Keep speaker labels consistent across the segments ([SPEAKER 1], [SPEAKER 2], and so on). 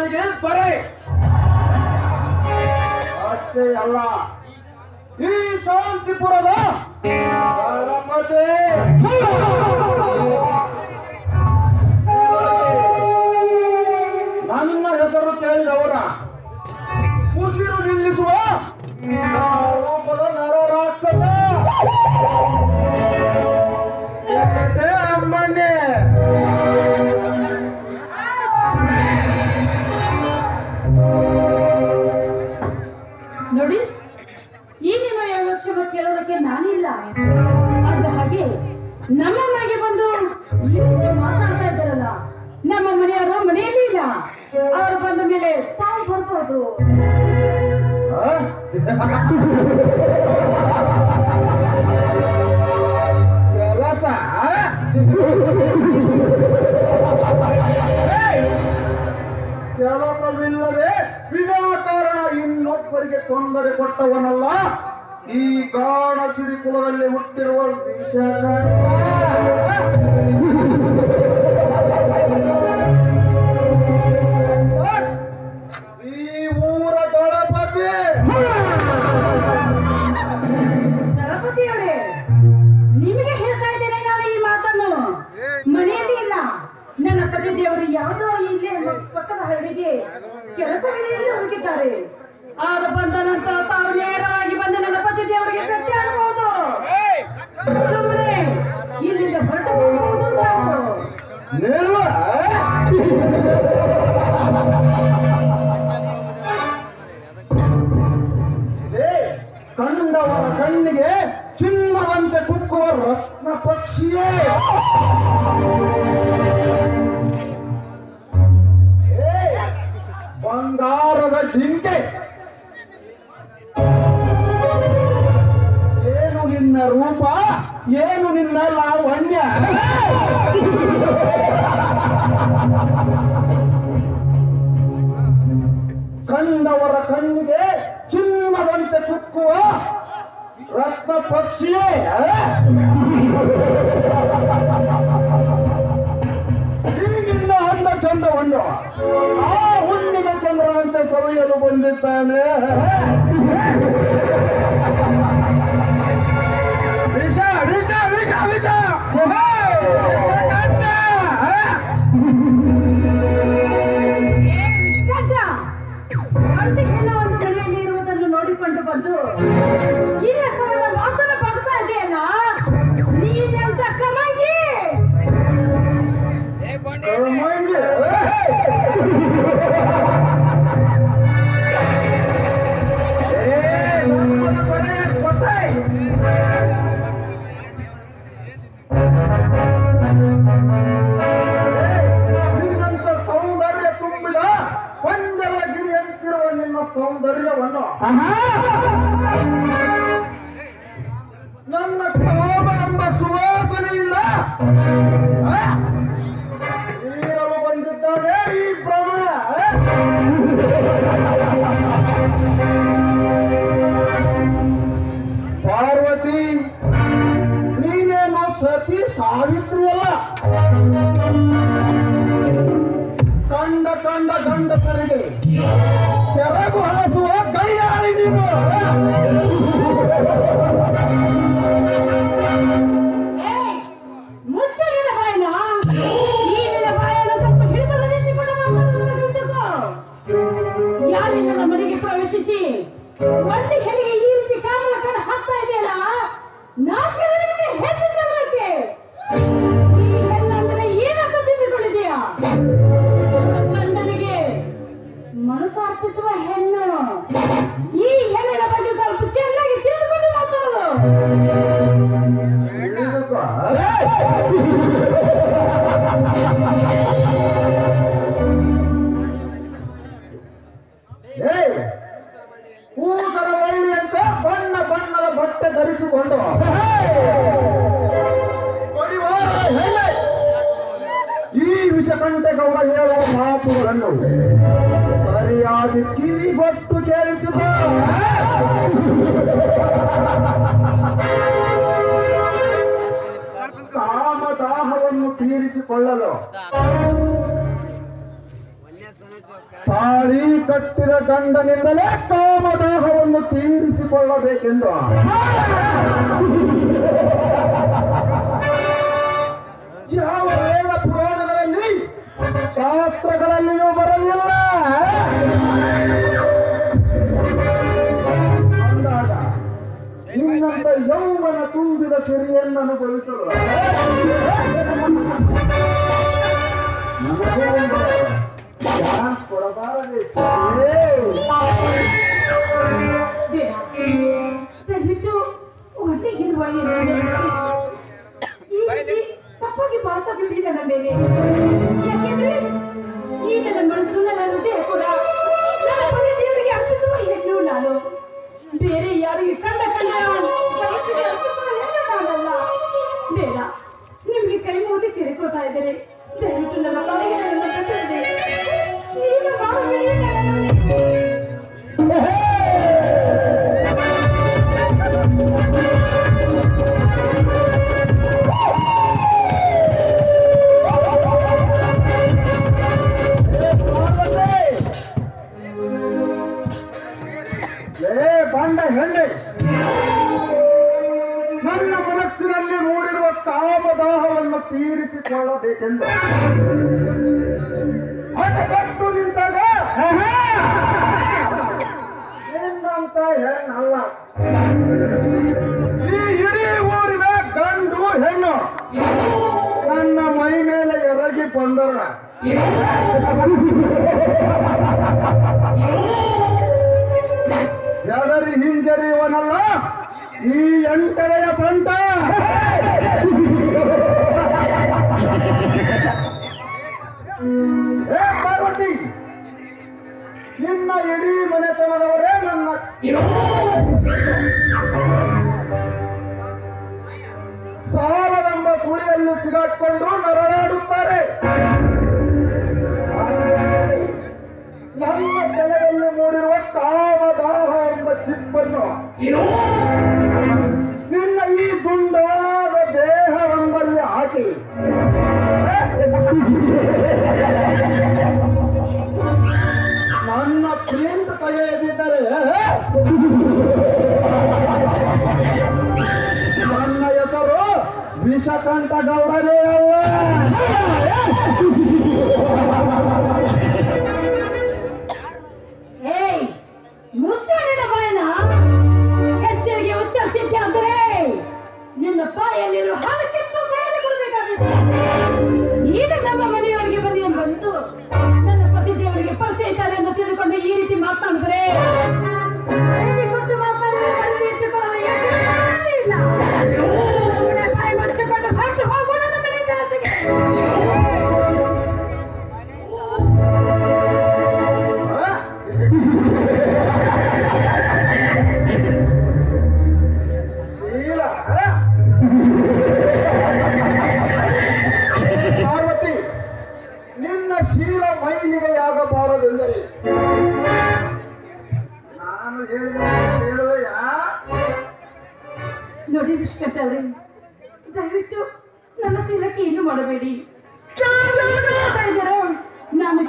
[SPEAKER 1] ನನಗೆ ಬರೆ. ಅಷ್ಟೇ ಅಲ್ಲ. ಈ ಶಾಂತಿಪುರದ ನನ್ನ ಹೆಸರು ಕೇಳಿದವರ. ಉಸಿರು ನಿಲ್ಲಿಸುವ ರೂಪದ ನರ ರಾಕ್ಷಸ ಅಮ್ಮಣ್ಣೆ.
[SPEAKER 2] ನಮ್ಮ ಮನೆಗೆ ಬಂದು ಮಾತಾಡ್ತಾ ಇದ್ದಾರಲ್ಲ, ನಮ್ಮ ಮನೆಯವರು ಮನೆಯಲ್ಲಿ ಇಲ್ಲ. ಅವರು ಬಂದ ಮೇಲೆ ತಾವು ಬರ್ಬೋದು.
[SPEAKER 1] ಕೆಲಸ ಕೆಲಸವಿಲ್ಲದೆ ವಿನಾ ಕಾರಣ ಇನ್ನೊಬ್ಬರಿಗೆ ತೊಂದರೆ ಕೊಟ್ಟವನಲ್ಲ, ಈ ಕಾಣ ಸಿಡಿ ಕುಲದಲ್ಲಿ ಹುಟ್ಟಿರುವ
[SPEAKER 2] ವಿಷಯ Thank you. ಇಲ್ಲಿ
[SPEAKER 1] ಹಿಂಗಿಂದ ಅಂದ ಚಂದವನ್ನು ಆ ಹುಣ್ಣಿನ ಚಂದ್ರನಂತೆ ಸವಿಯಲು ಬಂದಿದ್ದಾನೆ. ವಿಷ ವಿಷ ವಿಷ ವಿಷ!
[SPEAKER 2] ಒಂದು ಹೆರಿಗೆ
[SPEAKER 1] ವಿಷಕಂಠಗೌಡ ಕಿವಿ ಸರಿಯಾಗಿ ಕಿವಿಗೊಟ್ಟು ಕೇಳಿಸಿದ. ಕಾಮದಾಹವನ್ನು ತೀರಿಸಿಕೊಳ್ಳಲು. ತಾಳಿ ಕಟ್ಟಿದ ಗಂಡನಿಂದಲೇ ಕಾಮದಾಹವನ್ನು ತೀರಿಸಿಕೊಳ್ಳಬೇಕೆಂದು. ಯಾವ ವೇದ ಪುರಾಣಗಳಲ್ಲಿ ಶಾಸ್ತ್ರಗಳಲ್ಲಿಯೂ ಬರಲಿಲ್ಲ. ಅಂದಾಗ ನಿನ್ನಂತ ಯೌವನ ತುಂಬಿದ ಸಿರಿಯನ್ನು ಅನುಭವಿಸಲು ಕೊಡಬಾರದೆ
[SPEAKER 2] ನನ್ನ
[SPEAKER 1] ಮನಸ್ಸಿನಲ್ಲಿ ಮೂಡಿರುವ ಕಾಮದಾಹವನ್ನು ತೀರಿಸಿಕೊಳ್ಳಬೇಕೆಂದು. ಹಠಕಟ್ಟು ನಿಂತಾಗ. ಹೆಣ್ಣಂತ ಹೆಣ್ಣಲ್ಲ ಈ ಇಡೀ ಊರಿನ ಗಂಡು ಹೆಣ್ಣು ನನ್ನ ಮೈ ಮೇಲೆ ಎರಗಿ ಬಂದರ ಎದರಿ ಹಿಂಜರಿಯುವನಲ್ಲ. ಈ ಎಂಟನೆಯ ಪಂತ ಪಾರ್ವತಿ! ನಿಮ್ಮ ಇಡೀ ಮನೆತನದವರೇ ನನ್ನ ನಮ್ಮ ಕುಳಿಯಲ್ಲಿ ಸಿಗಾಕೊಂಡು ನರಳಾಡುತ್ತಾರೆ. ನನ್ನ ತಲೆಯಲ್ಲಿ ಮೂಡಿರುವ ಕಾಮದಾಹ ಎಂಬ ಚಿಪ್ಪನ್ನು ಪ್ರಿಂಟ್ ತೆಗೆಯದಿದ್ದರೆ ನನ್ನ ಹೆಸರು ವಿಷಕಂಠ ಗೌಡನೇ ಅಲ್ಲ
[SPEAKER 2] ಏಯ್ ಈ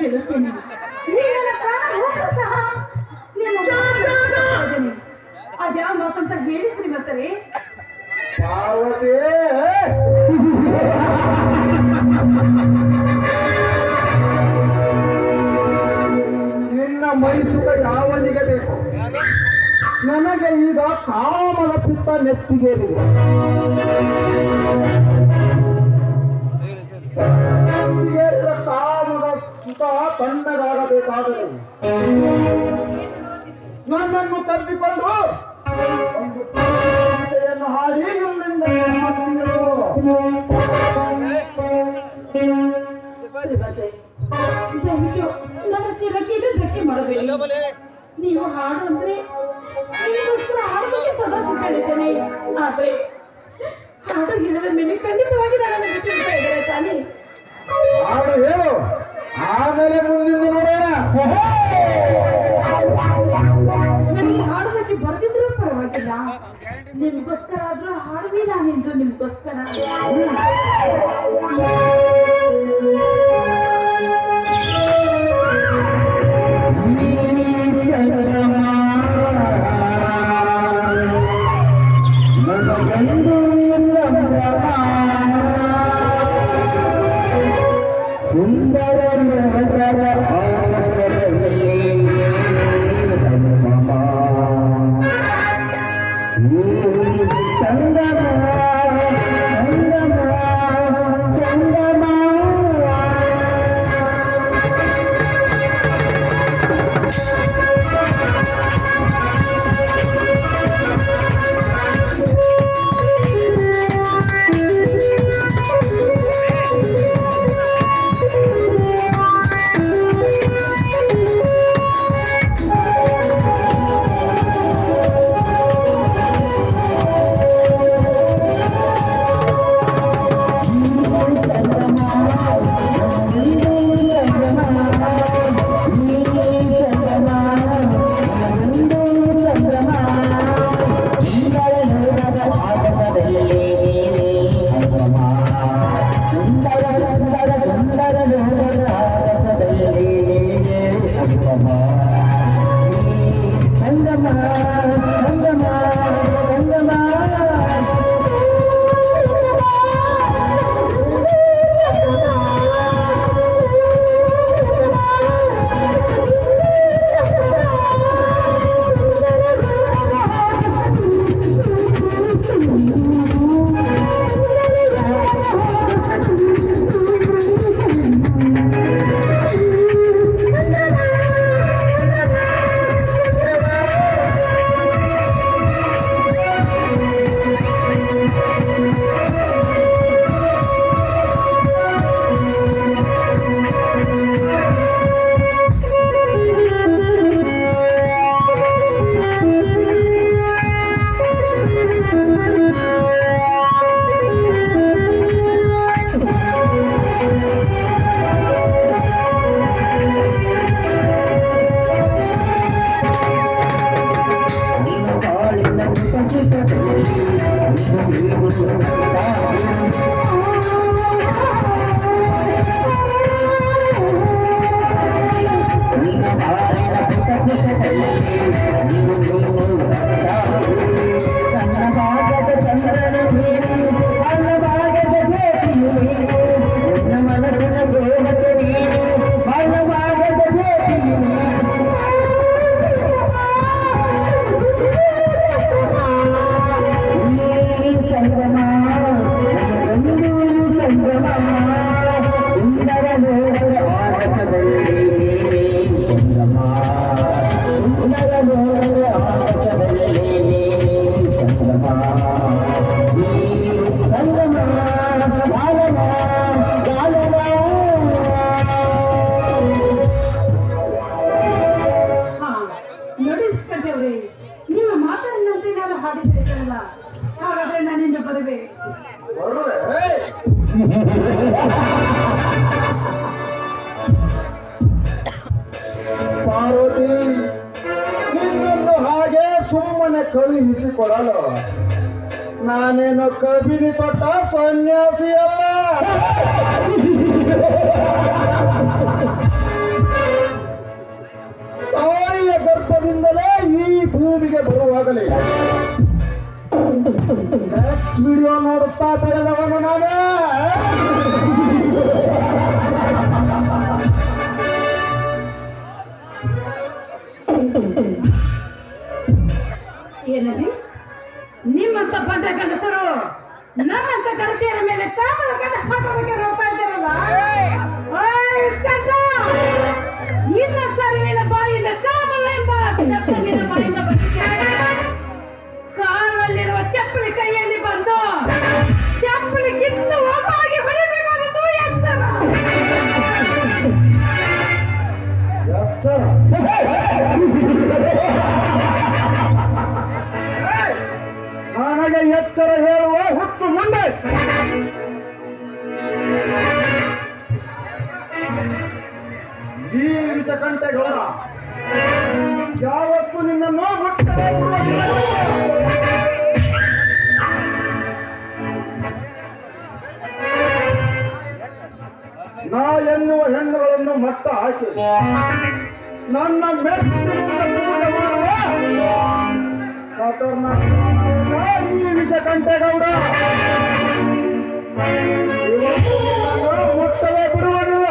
[SPEAKER 2] ಕೇಳ್ತೇನೆ. ಅದ್ಯಾವ ಮಾತಂತ ಹೇಳಿದ್ರಿ ಶ್ರೀಮಂತರೇ
[SPEAKER 1] ಪಾರ್ವತಿ! ನಿನ್ನ ಮೈಸುಖ ಯಾವನಿಗೆ ಬೇಕು. ನನಗೆ ಈಗ ಕಾಮದ ಪಿತ್ತ ನೆತ್ತಿಗೇರಿದೆ ಅಂತಹ ತಣ್ಣಗಾಗಬೇಕಾದರೆ ನನ್ನನ್ನು ತಪ್ಪಿಕೊಂಡು ಒಂದು ಗೀತೆಯನ್ನು ಹಾಡಿ
[SPEAKER 2] ನನ್ನಿಂದ ನನ್ನ ಸಿರಕಿದು ಗಟ್ಟಿ ನೀವು ಹಾಡಂದ್ರೆ ಹಾಡೋದಕ್ಕೆ ಸದಾ ಸುತ್ತಾಡಿದ್ದೇನೆ ಆದ್ರೆ ಹಾಡು ಹೇಳಿದ ಮೇಲೆ ಖಂಡಿತವಾಗಿ ನಾನು
[SPEAKER 1] ಹಾಡು ಹೇಳು. ಆಮೇಲೆ ಮುಂದಿಂದ ನೋಡೋಣ.
[SPEAKER 3] ಬರ್ತಿದ್ರು ಪರವಾಗಿಲ್ಲ. ನಿಮ್ಗೋಸ್ಕರ ಆದ್ರೂ ಹಾಡುವಿಲ್ಲ ನಿಂತು ನಿಮ್ಗೋಸ್ಕರ.
[SPEAKER 1] ಕಳುಹಿಸಿ ಕೊಡಲು ನಾನೇನು ಕಬಿನಿ ತೊಟ್ಟ ಸನ್ಯಾಸಿ ತಾಯಿಯ ಗರ್ಭದಿಂದಲೇ ಈ ಭೂಮಿಗೆ ಬರುವಾಗಲೇ. ವಿಡಿಯೋ ನೋಡುತ್ತಾ ಬೆಳೆದವನು ನಾನೇ.
[SPEAKER 3] ಇನ್ನ ಸರಿ ನಿನ್ನ
[SPEAKER 1] ಬಾಯಿನ ಕಾಮಲೆ ಅಂತ ಖತರ್ನಾಕ್ ಈ ನೀಗೆ ಕಂಠೇಗೌಡ ಇವತ್ತು ನಿನ್ನನ್ನು ಮುಟ್ಟದೆ ಬಿಡುವುದಿಲ್ಲ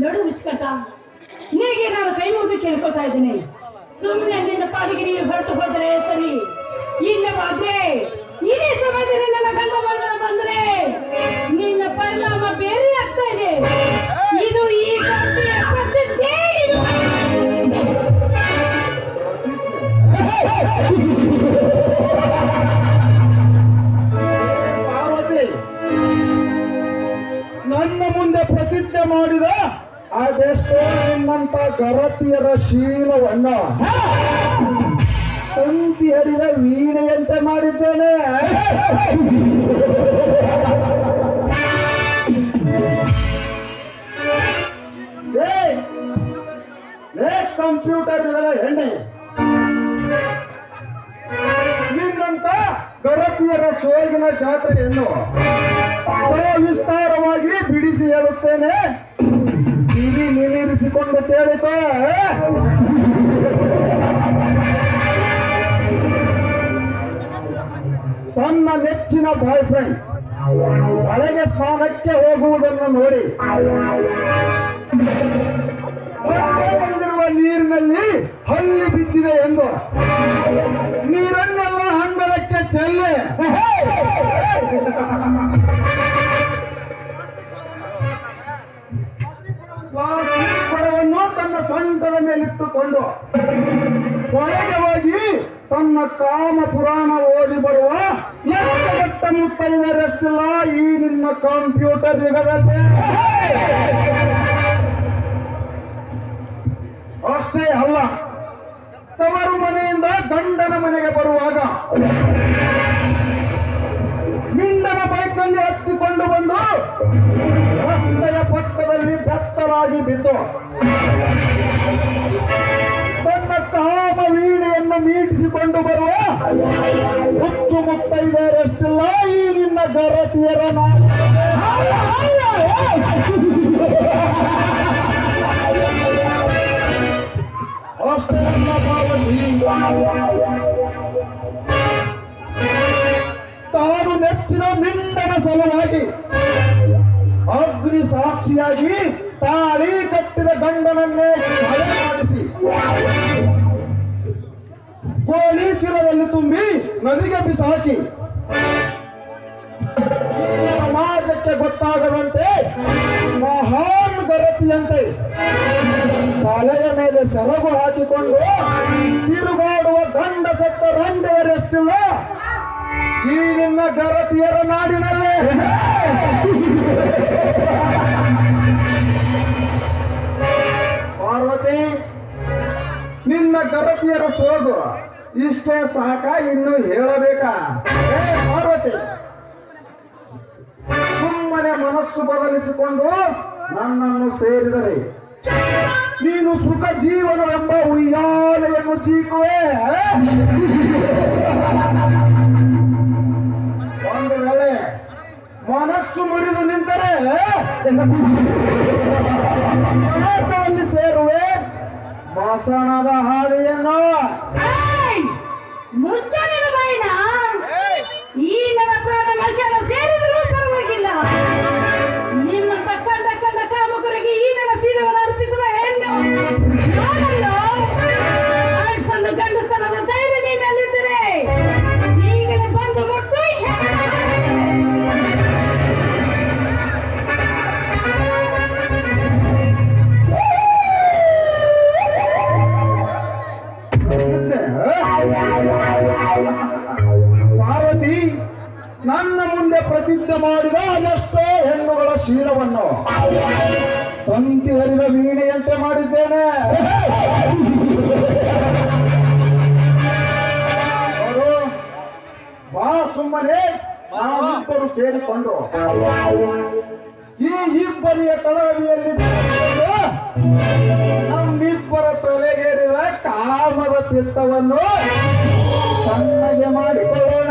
[SPEAKER 2] ನೋಡು ವಿಶ್ಕಟ ನಿನಗೆ ನಾನು ಕೈ ಮುಗಿದು ಕೇಳ್ಕೊತಾ ಇದ್ದೀನಿ. ಸುಮ್ಮನೆ ನಿನ್ನ ಪಾಡಿಗೆ ನೀನು ಹೊರಟು ಹೋದರೆ ಸರಿ. ಇಲ್ಲವಾದ್ರೆ ಇದೇ ಸಮಯದಲ್ಲಿ ನನ್ನ ಪ್ರತಿಜ್ಞೆ
[SPEAKER 1] ಮಾಡಿದ ಅದೆಷ್ಟೋ ನಿಮ್ಮಂತ ಗರತಿಯರ ಶೀಲವನ್ನ ತಂತಿ ಹರಿದ ವೀಣೆಯಂತೆ ಮಾಡಿದ್ದೇನೆ. ಕಂಪ್ಯೂಟರ್ ಹೆಣ್ಣೆ ನಿನ್ನಂತ ಗೌರತಿಯರ ಸೋಗಿನ ಜಾತ್ರೆಯನ್ನು ವಿಸ್ತಾರವಾಗಿ ಬಿಡಿಸಿ ಹೇಳುತ್ತೇನೆ. ಕಿವಿ ನೀರಿಸಿಕೊಂಡು ಕೇಳಿತ ಸಣ್ಣ ನೆಚ್ಚಿನ ಬಾಯ್ ಫ್ರೆಂಡ್, ಒಳಗೆ ಸ್ನಾನಕ್ಕೆ ಹೋಗುವುದನ್ನು ನೋಡಿ. ನೀರಿನಲ್ಲಿ ಹಲ್ಲಿ ಬಿದ್ದಿದೆ ಎಂದು ನೀರನ್ನೆಲ್ಲ ಒಳಗೆ ಹೋಗಿ ತನ್ನ ಕಾಮ ಪುರಾಣ ಓದಿ ಬರುವ ಮುತ್ತೈದರಷ್ಟಿಲ್ಲ ಈ ನಿನ್ನ ಕಂಪ್ಯೂಟರ್ ಯುಗದತೆ ಅಷ್ಟೇ ಅಲ್ಲ, ತವರು ಮನೆಯಿಂದ ಗಂಡನ ಮನೆಗೆ ಬರುವಾಗ ಮಿಂಡನ ಬೈಕ್ನಲ್ಲಿ ಹತ್ತಿಕೊಂಡು ಬಂದು ರಸ್ತೆಯ ಪಕ್ಕದಲ್ಲಿ ಬೆತ್ತಲಾಗಿ ಬಿದ್ದು ತನ್ನ ಕಾಮ ವೀಣೆಯನ್ನು ಮೀಟಿಸಿಕೊಂಡು ಬರುವ ಹುಚ್ಚು ಮುತ್ತೈದರಷ್ಟಿಲ್ಲ ಈ ನಿನ್ನ ಗರತಿಯರ ಗಂಡನನ್ನೇ ಮಾಡಿಸಿ ಕೋಲಿ ಚೀಲದಲ್ಲಿ ತುಂಬಿ ನದಿಗೆ ಬಿಸಾಕಿ ಸಮಾಜಕ್ಕೆ ಗೊತ್ತಾಗದಂತೆ ಮಹಾನ್ ಗರತಿಯಂತೆ ತಲೆಯ ಮೇಲೆ ಸೆರಗು ಹಾಕಿಕೊಂಡು ತಿರುಗಾಡುವ ಗಂಡ ಸತ್ತ ರಂಡೆಯರೆಷ್ಟಿಲ್ಲ ಈ ನಿನ್ನ ಗರತಿಯರ ನಾಡಿನಲ್ಲಿ. ಪಾರ್ವತಿ ನಿನ್ನ ಗರತಿಯರ ಸೋಗು ಇಷ್ಟೇ ಸಾಕ ಇನ್ನು ಹೇಳಬೇಕಾ? ಸುಮ್ಮನೆ ಮನಸ್ಸು ಬದಲಿಸಿಕೊಂಡು ನನ್ನನ್ನು ಸೇರಿದರೆ ನೀನು ಸುಖ ಜೀವನವೆಂಬ ಉಯ್ಯಾಲೆಯನ್ನು ಚೀಕುವೆ. ಒಂದು ಮನಸ್ಸು ಮುರಿದು ನಿಂತರೆ ಪದಾರ್ಥದಲ್ಲಿ ಸೇರುವೆ. ಮಾಸಣದ ಹಾದಿಯನ್ನು.
[SPEAKER 2] ಮುಂಚಾನೆ ಮುಚ್ಚು ಈ ನನ್ನ ಪ್ರಾಣ ಮನುಷ್ಯನ ಸೇರಿದರೂ ಪರವಾಗಿಲ್ಲ.
[SPEAKER 1] ನಮ್ಮಿಬ್ಬರ ತಲೆಗೇರಿದ ಕಾಮದ ಪಿತ್ತವನ್ನು ಸಣ್ಣಗೆ ಮಾಡಿಕೊಳ್ಳೋಣ.